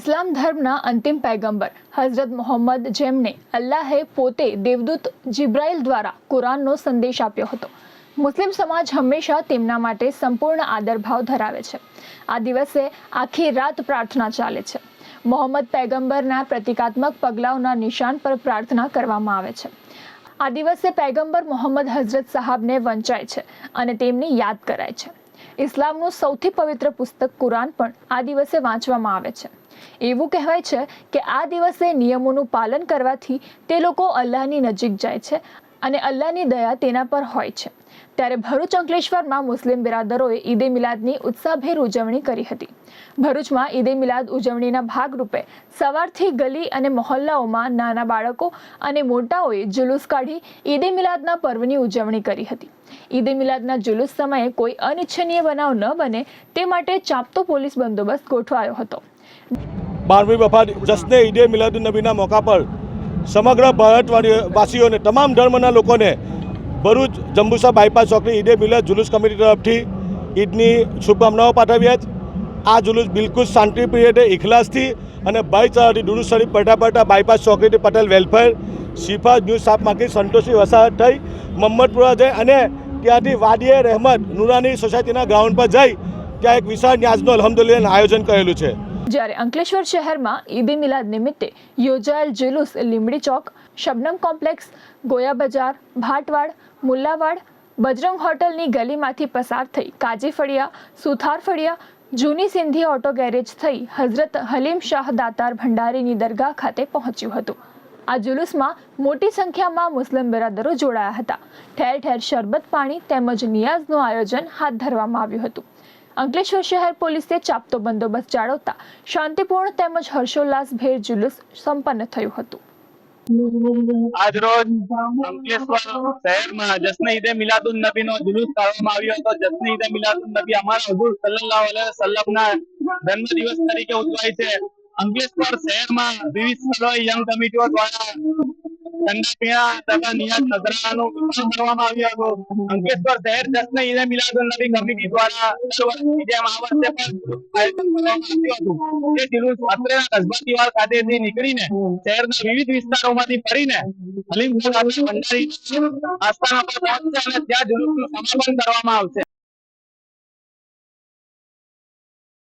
ઇસ્લામ ધર્મના અંતિમ પૈગંબર હઝરત મોહમ્મદ જેમને અલ્લાહે પોતે દેવદૂત જિબ્રાઇલ દ્વારા કુરાનનો સંદેશ આપ્યો હતો. મુસ્લિમ સમાજ હંમેશા તેમના માટે સંપૂર્ણ આદરભાવ ધરાવે છે. આ દિવસે આખી રાત પ્રાર્થના ચાલે છે. મોહમ્મદ પૈગંબરના પ્રતિકાત્મક પગલાઓના નિશાન પર પ્રાર્થના કરવામાં આવે છે. આ દિવસે પૈગંબર મોહમ્મદ હઝરત સાહાબને વંચાય છે અને તેમની યાદ કરાય છે. ઇસ્લામનું સૌથી પવિત્ર પુસ્તક કુરાન પણ આ દિવસે વાંચવામાં આવે છે. એવું કહેવાય છે કે આ દિવસે નિયમોનું પાલન કરવાથી તે લોકો અલ્લાહની નજીક જાય છે અને અલ્લાહની દયા તેના પર હોય છે. ત્યારે ભરૂચ અંકલેશ્વરમાં મુસ્લિમ બિરાદરોએ ઈદે મિલાદની ઉત્સાહભેર ઉજવણી કરી હતી. ભરૂચમાં ઈદે મિલાદ ઉજવણીના ભાગરૂપે સવારથી ગલી અને મહોલ્લાઓમાં નાના બાળકો અને મોટાઓએ જુલુસ કાઢી ઈદે મિલાદના પર્વની ઉજવણી કરી હતી. ઈદે મિલાદના જુલુસ સમયે કોઈ અનિચ્છનીય બનાવ ન બને તે માટે ચાંપતો પોલીસ બંદોબસ્ત ગોઠવાયો હતો. બારમી વફા જશ્ન ઈદે મિલાદ નબીના મોકા પર સમગ્ર ભારતવાસીઓને તમામ ધર્મના લોકોને ભરૂચ જંબુસા બાયપાસ ચોકની ઈદે મિલત જુલુસ કમિટી તરફથી ઈદની શુભકામનાઓ પાઠવ્યા છે આ જુલુસ બિલકુલ શાંતિપ્રિય રીતે ઇખલાસથી અને ભાઈચારાથી દુરુસ્ત શરીફ પડતા પડતા બાયપાસ ચોકડીથી પટેલ વેલફેર શિફા ન્યૂઝ સાફ માંગી સંતોષી વસાહત થઈ. મમ્મદપુરા જઈ અને ત્યાંથી વાડીએ રહેમત નુરાની સોસાયટીના ગ્રાઉન્ડ પર જઈ ત્યાં એક વિશાળ ન્યાઝનું અલહમદુલિલ્લાહ આયોજન કરેલું છે. જ્યારે અંકલેશ્વર શહેરમાં ઈદે મિલાદ નિમિત્તે યોજાયેલ જુલુસ લીમડી ચોક, શબનમ કોમ્પ્લેક્સ, ગોયા બજાર, ભાટવાડ, મુલ્લાવાડ, બજરંગ હોટલની ગલીમાંથી પસાર થઈ કાજી ફળિયા, સુથાર ફળિયા, જૂની સિંધી ઓટો ગેરેજ થઈ હઝરત હલીમ શાહ દાતાર ભંડારીની દરગાહ ખાતે પહોંચ્યું હતું. આ જુલુસમાં મોટી સંખ્યામાં મુસ્લિમ બિરાદરો જોડાયા હતા. ઠેર ઠેર શરબત પાણી તેમજ નિયાઝનું આયોજન હાથ ધરવામાં આવ્યું હતું. અંકલેશ્વર શહેર પોલીસે ચાપતો બંદોબસ્ત જાળવતા શાંતિપૂર્ણ તેમજ હર્ષોલ્લાસભેર જુલુસ સંપન્ન થયું હતું. આજરોજ અંકલેશ્વર શહેરમાં જશ્ન ઈદે મિલાદુન નબી નો જુલુસ કાઢવામાં આવ્યો હતો. જશ્ન ઈદે મિલાદુન નબી અમારા હજુર સલ્લલ્લાહુ અલૈહિ વસલ્લમના જન્મ દિવસ તરીકે ઉજવાય છે. અંકલેશ્વર શહેરમાં વિવિધ સ્થળોએ યંગ કમિટીઓ દ્વારા ઠંડા શહેર જશ્ન ઈદે મિલાદુન નબી નીકળીને શહેરના વિવિધ વિસ્તારોમાંથી ફરીને ભંડારી આસ્થાના પર પહોંચશે અને ત્યાં જુલુસનું સમાપન કરવામાં આવશે.